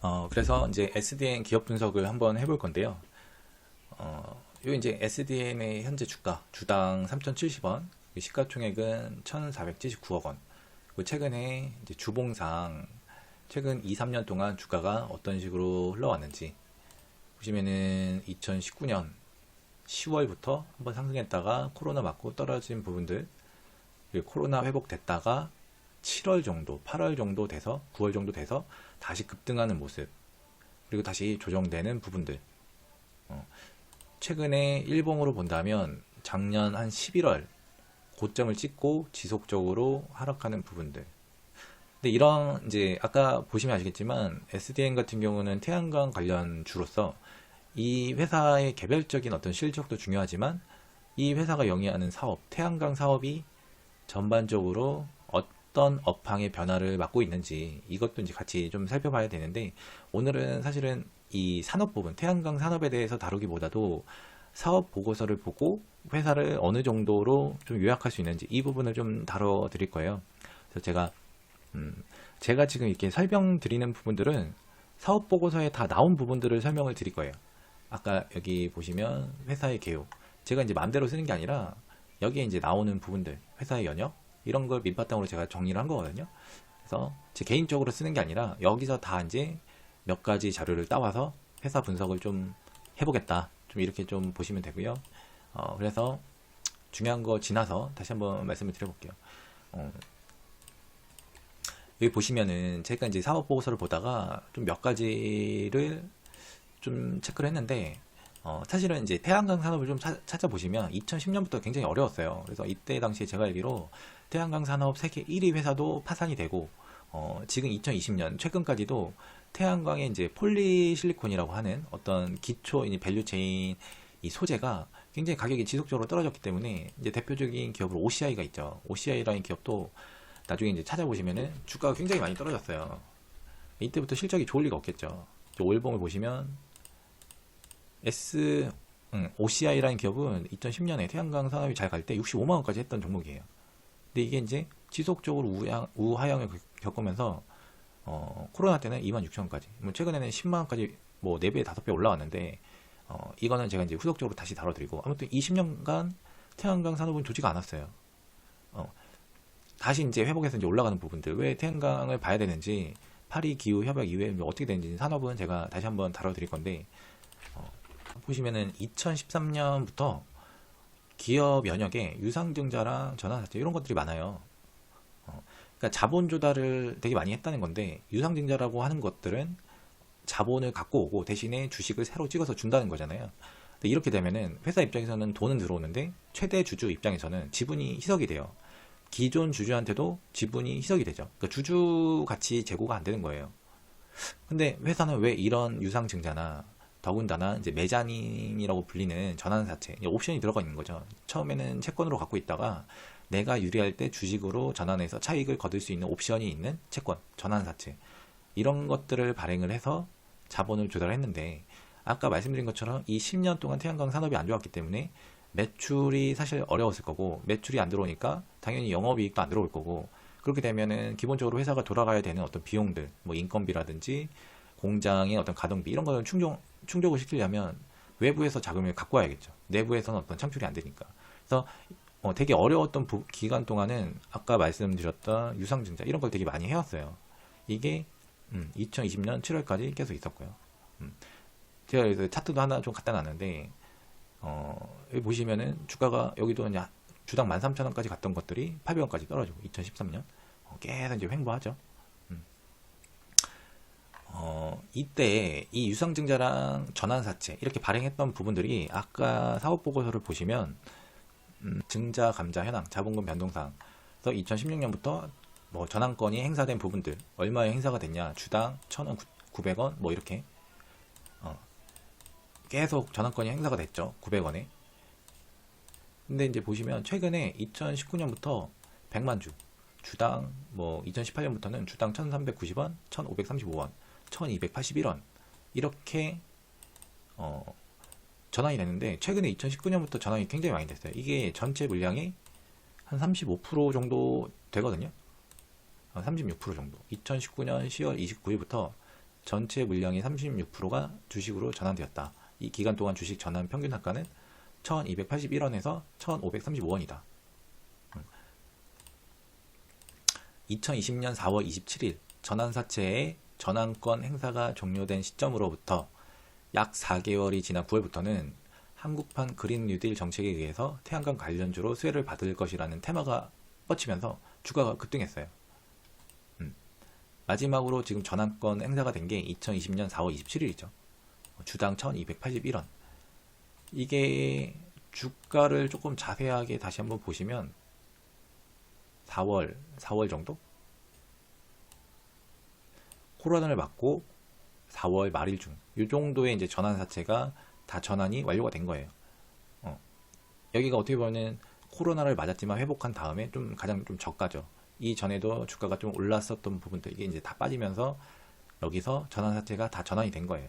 어, 그래서 이제 SDN 기업 분석을 한번 해볼 건데요. 어, 요 이제 SDN의 현재 주가, 주당 3,070원, 시가총액은 1,479억 원. 그리고 최근에 이제 주봉상 최근 2, 3년 동안 주가가 어떤 식으로 흘러왔는지 보시면은 2019년 10월부터 한번 상승했다가 코로나 맞고 떨어진 부분들 코로나 회복됐다가 7월 정도, 8월 정도 돼서 9월 정도 돼서 다시 급등하는 모습 그리고 다시 조정되는 부분들. 어, 최근에 일봉으로 본다면 작년 한 11월 고점을 찍고 지속적으로 하락하는 부분들. 근데 이런 이제 아까 보시면 아시겠지만 SDN 같은 경우는 태양광 관련 주로서 이 회사의 개별적인 어떤 실적도 중요하지만 이 회사가 영위하는 사업, 태양광 사업이 전반적으로 어떤 업황의 변화를 맞고 있는지 이것도 이제 같이 좀 살펴봐야 되는데 오늘은 사실은 이 산업 부분, 태양광 산업에 대해서 다루기보다도 사업 보고서를 보고 회사를 어느 정도로 좀 요약할 수 있는지 이 부분을 좀 다뤄 드릴 거예요. 그래서 제가 음, 제가 지금 이렇게 설명 드리는 부분들은 사업 보고서에 다 나온 부분들을 설명을 드릴 거예요. 아까 여기 보시면 회사의 개요. 제가 이제 마음대로 쓰는 게 아니라 여기에 이제 나오는 부분들, 회사의 연역 이런 걸 밑바탕으로 제가 정리를 한 거거든요. 그래서 제 개인적으로 쓰는 게 아니라 여기서 다 이제 몇 가지 자료를 따와서 회사 분석을 좀 해보겠다. 좀 이렇게 좀 보시면 되고요. 어, 그래서 중요한 거 지나서 다시 한번 말씀을 드려볼게요. 어, 여기 보시면은 제가 이제 사업 보고서를 보다가 좀 몇 가지를 좀 체크를 했는데 어, 사실은 이제 태양광 산업을 좀 차- 찾아보시면 2010년부터 굉장히 어려웠어요. 그래서 이때 당시에 제가 알기로 태양광 산업 세계 1위 회사도 파산이 되고 어, 지금 2020년 최근까지도 태양광의 이제 폴리실리콘이라고 하는 어떤 기초 이 밸류 체인 이 소재가 굉장히 가격이 지속적으로 떨어졌기 때문에 이제 대표적인 기업으로 OCI가 있죠. OCI라는 기업도 나중에 이제 찾아보시면은 주가가 굉장히 많이 떨어졌어요. 이때부터 실적이 좋을 리가 없겠죠. 저 월봉을 보시면 S 음, OCI라는 기업은 2010년에 태양광 산업이 잘 갈 때 65만 원까지 했던 종목이에요. 근데 이게 이제 지속적으로 우하, 우하향을 겪- 겪으면서 어, 코로나 때는 2만 6천 원까지, 뭐 최근에는 10만 원까지 뭐 4배, 5배 올라왔는데 어, 이거는 제가 이제 후속적으로 다시 다뤄드리고 아무튼 20년간 태양광 산업은 좋지가 않았어요. 어, 다시 이제 회복해서 이제 올라가는 부분들 왜 태양광을 봐야 되는지 파리 기후 협약 이후에 뭐 어떻게 되는지 산업은 제가 다시 한번 다뤄드릴 건데 어, 보시면은 2013년부터 기업 연역에 유상증자랑 전환사채 이런 것들이 많아요. 어, 그러니까 자본 조달을 되게 많이 했다는 건데 유상증자라고 하는 것들은 자본을 갖고 오고 대신에 주식을 새로 찍어서 준다는 거잖아요. 근데 이렇게 되면은 회사 입장에서는 돈은 들어오는데 최대 주주 입장에서는 지분이 희석이 돼요. 기존 주주한테도 지분이 희석이 되죠. 그러니까 주주 가치 제고가 안 되는 거예요. 근데 회사는 왜 이런 유상증자나 더군다나 이제 메자닌이라고 불리는 전환사채, 이제 옵션이 들어가 있는 거죠. 처음에는 채권으로 갖고 있다가 내가 유리할 때 주식으로 전환해서 차익을 거둘 수 있는 옵션이 있는 채권, 전환사채 이런 것들을 발행을 해서 자본을 조달했는데 아까 말씀드린 것처럼 이 10년 동안 태양광 산업이 안 좋았기 때문에 매출이 사실 어려웠을 거고 매출이 안 들어오니까 당연히 영업이익도 안 들어올 거고 그렇게 되면은 기본적으로 회사가 돌아가야 되는 어떤 비용들 뭐 인건비라든지 공장의 어떤 가동비 이런 거를 충족 충족을 시키려면 외부에서 자금을 갖고 와야겠죠. 내부에서는 어떤 창출이 안 되니까. 그래서 어, 되게 어려웠던 부- 기간 동안은 아까 말씀드렸던 유상증자 이런 걸 되게 많이 해왔어요. 이게 음, 2020년 7월까지 계속 있었고요. 음, 제가 여기서 차트도 하나 좀 갖다 놨는데 어, 여기 보시면은 주가가 여기도 주당 13,000원까지 갔던 것들이 800원까지 떨어지고 2013년. 어, 계속 이제 횡보하죠. 음. 어, 이때 이 유상증자랑 전환사채 이렇게 발행했던 부분들이 아까 사업 보고서를 보시면 음, 증자 감자 현황 자본금 변동상 그래서 2016년부터 뭐 전환권이 행사된 부분들 얼마에 행사가 됐냐 주당 1,000원 900원 뭐 이렇게 어, 계속 전환권이 행사가 됐죠. 900원에. 근데 이제 보시면 최근에 2019년부터 100만 주, 주당 뭐 2018년부터는 주당 1,390원, 1,535원, 1,281원 이렇게 어, 전환이 됐는데 최근에 2019년부터 전환이 굉장히 많이 됐어요. 이게 전체 물량의 한 35% 정도 되거든요. 한36% 정도. 2019년 10월 29일부터 전체 물량의 36%가 주식으로 전환되었다. 이 기간 동안 주식 전환 평균 단가는 1281원에서 1535원이다. 2020년 4월 27일 전환사채의 전환권 행사가 종료된 시점으로부터 약 4개월이 지난 9월부터는 한국판 그린 뉴딜 정책에 의해서 태양광 관련주로 수혜를 받을 것이라는 테마가 뻗치면서 주가가 급등했어요. 음. 마지막으로 지금 전환권 행사가 된 게 2020년 4월 27일이죠. 주당 1281원. 이게 주가를 조금 자세하게 다시 한번 보시면 4월, 4월 정도? 코로나를 맞고 4월 말일 중, 이 정도의 이제 전환 사채가 다 전환이 완료가 된 거예요. 어. 여기가 어떻게 보면 코로나를 맞았지만 회복한 다음에 좀 가장 좀 저가죠. 이 전에도 주가가 좀 올랐었던 부분들 이게 이제 다 빠지면서 여기서 전환 사채가 다 전환이 된 거예요.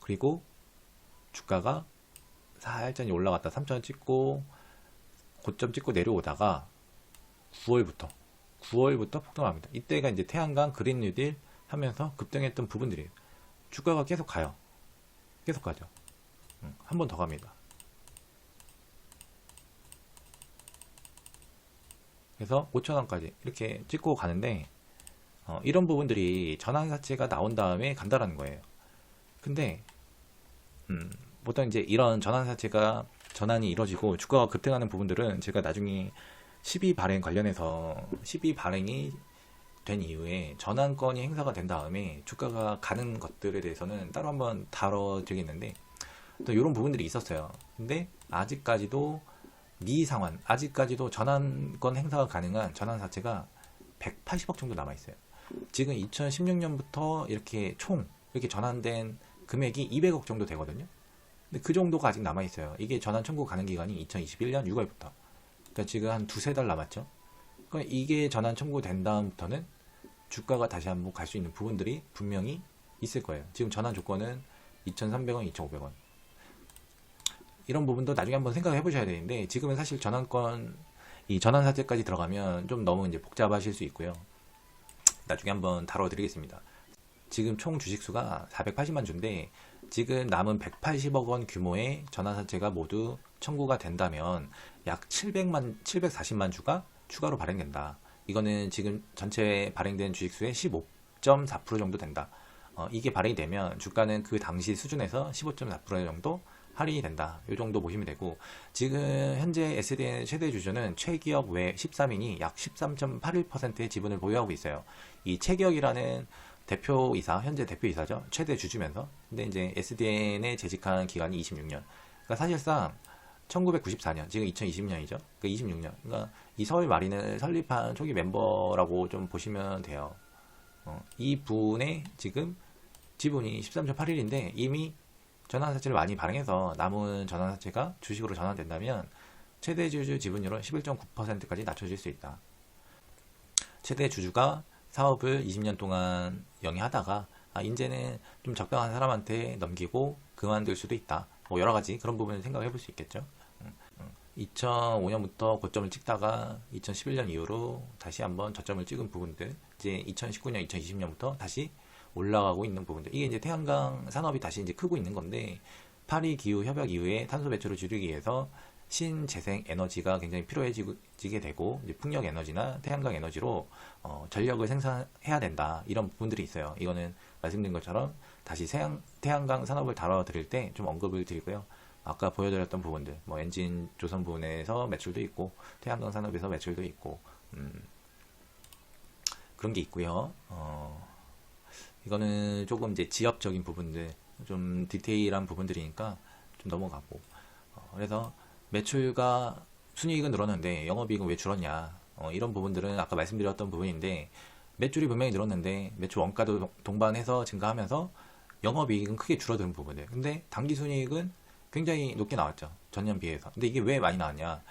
그리고 주가가 살짝 올라갔다 3천 찍고 고점 찍고 내려오다가 9월부터 9월부터 폭등합니다. 이때가 이제 태양광 그린 뉴딜 하면서 급등했던 부분들이에요. 주가가 계속 가요. 계속 가죠. 한번 더 갑니다. 그래서 5천원까지 이렇게 찍고 가는데 어, 이런 부분들이 전환사채가 나온 다음에 간다라는 거예요. 근데 음, 보통 이제 이런 전환사채가 전환이 이루어지고 주가가 급등하는 부분들은 제가 나중에 12 발행 관련해서 12 발행이 된 이후에 전환권이 행사가 된 다음에 주가가 가는 것들에 대해서는 따로 한번 다뤄드리겠는데 또 이런 부분들이 있었어요. 근데 아직까지도 미상환, 아직까지도 전환권 행사가 가능한 전환 사채가 180억 정도 남아 있어요. 지금 2016년부터 이렇게 총 이렇게 전환된 금액이 200억 정도 되거든요. 근데 그 정도가 아직 남아 있어요. 이게 전환 청구 가능 기간이 2021년 6월부터. 그러니까 지금 한 두세 달 남았죠. 그러니까 이게 전환 청구된 다음부터는 주가가 다시 한번 갈 수 있는 부분들이 분명히 있을 거예요. 지금 전환 조건은 2,300원, 2,500원. 이런 부분도 나중에 한번 생각해 보셔야 되는데 지금은 사실 전환권 이 전환 사채까지 들어가면 좀 너무 이제 복잡하실 수 있고요. 나중에 한번 다뤄드리겠습니다. 지금 총 주식수가 480만 주인데 지금 남은 180억 원 규모의 전환 사채가 모두 청구가 된다면 약 700만 740만 주가 추가로 발행된다. 이거는 지금 전체 발행된 주식수의 15.4% 정도 된다. 어, 이게 발행이 되면 주가는 그 당시 수준에서 15.4% 정도 할인이 된다. 이 정도 보시면 되고 지금 현재 SDN 최대 주주는 최기업 외 13인이 약 13.81%의 지분을 보유하고 있어요. 이 최기업이라는 대표이사, 현재 대표이사죠. 최대 주주면서. 근데 이제 SDN에 재직한 기간이 26년. 그러니까 사실상 1994년, 지금 2020년이죠. 그러니까 26년. 그러니까 이 서울 마린을 설립한 초기 멤버라고 좀 보시면 돼요. 어, 이 분의 지금 지분이 13.81인데 이미 전환사채를 많이 발행해서 남은 전환사채가 주식으로 전환된다면 최대 주주 지분율은 11.9%까지 낮춰질 수 있다. 최대 주주가 사업을 20년 동안 영위하다가 아, 이제는 좀 적당한 사람한테 넘기고 그만둘 수도 있다. 뭐 여러 가지 그런 부분을 생각해 볼 수 있겠죠. 2005년부터 고점을 찍다가 2011년 이후로 다시 한번 저점을 찍은 부분들, 이제 2019년, 2020년부터 다시 올라가고 있는 부분들. 이게 이제 태양광 산업이 다시 이제 크고 있는 건데, 파리 기후 협약 이후에 탄소 배출을 줄이기 위해서 신재생 에너지가 굉장히 필요해지게 되고, 풍력 에너지나 태양광 에너지로 어, 전력을 생산해야 된다. 이런 부분들이 있어요. 이거는 말씀드린 것처럼 다시 태양, 태양광 산업을 다뤄드릴 때 좀 언급을 드리고요. 아까 보여드렸던 부분들, 뭐 엔진 조선 부분에서 매출도 있고, 태양광 산업에서 매출도 있고, 음, 그런 게 있고요. 어, 이거는 조금 이제 지역적인 부분들, 좀 디테일한 부분들이니까 좀 넘어가고. 어, 그래서 매출과 순이익은 늘었는데 영업이익은 왜 줄었냐? 어, 이런 부분들은 아까 말씀드렸던 부분인데 매출이 분명히 늘었는데 매출 원가도 동반해서 증가하면서 영업이익은 크게 줄어드는 부분들. 근데 당기순이익은 굉장히 높게 나왔죠. 전년 비해서. 근데 이게 왜 많이 나왔냐?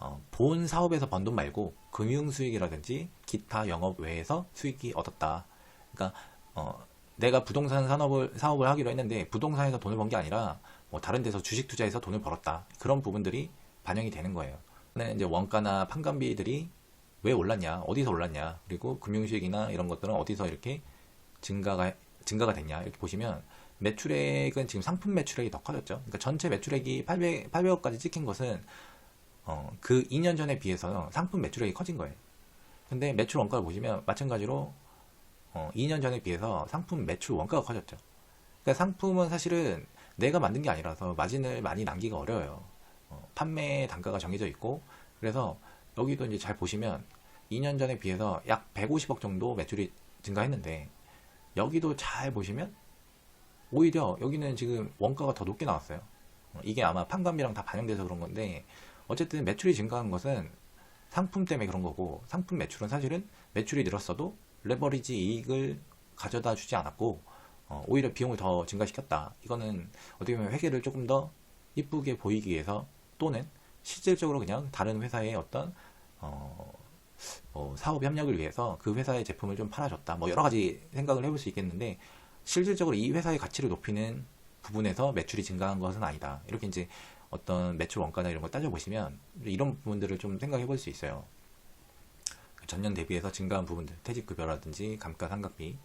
어, 본 사업에서 번 돈 말고 금융 수익이라든지 기타 영업 외에서 수익이 얻었다. 그러니까 어, 내가 부동산 산업을 사업을 하기로 했는데 부동산에서 돈을 번 게 아니라 뭐 다른 데서 주식 투자해서 돈을 벌었다. 그런 부분들이 반영이 되는 거예요. 이제 원가나 판관비들이 왜 올랐냐, 어디서 올랐냐, 그리고 금융수익이나 이런 것들은 어디서 이렇게 증가가 증가가 됐냐 이렇게 보시면 매출액은 지금 상품 매출액이 더 커졌죠. 그러니까 전체 매출액이 800, 800억까지 찍힌 것은 어, 그 2년 전에 비해서 상품 매출액이 커진 거예요. 근데 매출 원가를 보시면 마찬가지로 어, 2년 전에 비해서 상품 매출 원가가 커졌죠. 그러니까 상품은 사실은 내가 만든 게 아니라서 마진을 많이 남기가 어려워요. 어, 판매 단가가 정해져 있고 그래서 여기도 이제 잘 보시면 2년 전에 비해서 약 150억 정도 매출이 증가했는데 여기도 잘 보시면 오히려 여기는 지금 원가가 더 높게 나왔어요. 어, 이게 아마 판관비랑 다 반영돼서 그런 건데 어쨌든 매출이 증가한 것은 상품 때문에 그런 거고 상품 매출은 사실은 매출이 늘었어도 레버리지 이익을 가져다 주지 않았고 어, 오히려 비용을 더 증가시켰다. 이거는 어떻게 보면 회계를 조금 더 이쁘게 보이기 위해서 또는 실질적으로 그냥 다른 회사의 어떤 어, 어, 사업 협력을 위해서 그 회사의 제품을 좀 팔아줬다. 뭐 여러 가지 생각을 해볼 수 있겠는데 실질적으로 이 회사의 가치를 높이는 부분에서 매출이 증가한 것은 아니다. 이렇게 이제 어떤 매출 원가나 이런 걸 따져보시면 이런 부분들을 좀 생각해 볼 수 있어요. 전년 대비해서 증가한 부분들, 퇴직급여라든지 감가상각비,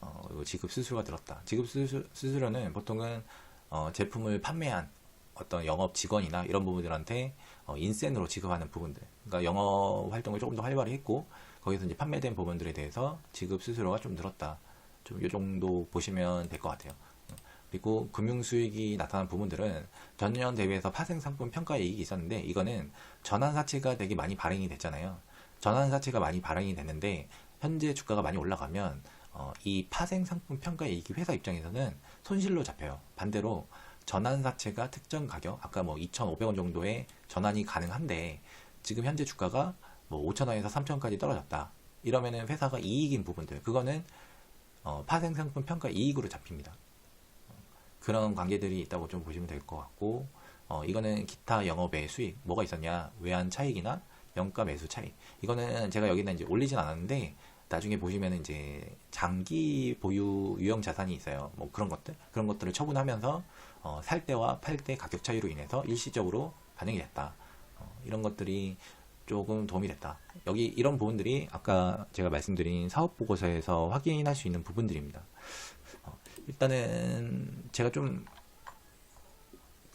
어, 지급 수수료가 들었다. 지급 수수, 수수료는 보통은 어, 제품을 판매한 어떤 영업 직원이나 이런 부분들한테 어, 인센으로 지급하는 부분들. 그러니까 영업 활동을 조금 더 활발히 했고 거기서 이제 판매된 부분들에 대해서 지급 수수료가 좀 늘었다. 좀 이 정도 보시면 될 것 같아요. 그리고 금융 수익이 나타난 부분들은 전년 대비해서 파생 상품 평가 이익이 있었는데 이거는 전환 사채가 되게 많이 발행이 됐잖아요. 전환 사채가 많이 발행이 됐는데 현재 주가가 많이 올라가면 어, 이 파생 상품 평가 이익이 회사 입장에서는 손실로 잡혀요. 반대로 전환 사채가 특정 가격 아까 뭐 2,500원 정도의 전환이 가능한데 지금 현재 주가가 뭐 5,000원에서 3,000원까지 떨어졌다. 이러면은 회사가 이익인 부분들 그거는 어, 파생 상품 평가 이익으로 잡힙니다. 그런 관계들이 있다고 좀 보시면 될 것 같고 어, 이거는 기타 영업의 수익 뭐가 있었냐 외환 차익이나 영가 매수 차익 이거는 제가 여기는 이제 올리진 않았는데 나중에 보시면 이제 장기 보유 유형 자산이 있어요. 뭐 그런 것들 그런 것들을 처분하면서 어, 살 때와 팔 때 가격 차이로 인해서 일시적으로 반영이 됐다. 어, 이런 것들이 조금 도움이 됐다. 여기 이런 부분들이 아까 제가 말씀드린 사업 보고서에서 확인할 수 있는 부분들입니다. 어, 일단은 제가 좀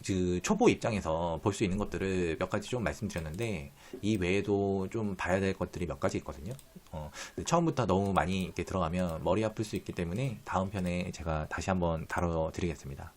그 초보 입장에서 볼 수 있는 것들을 몇 가지 좀 말씀드렸는데 이 외에도 좀 봐야 될 것들이 몇 가지 있거든요. 어, 처음부터 너무 많이 이렇게 들어가면 머리 아플 수 있기 때문에 다음 편에 제가 다시 한번 다뤄드리겠습니다.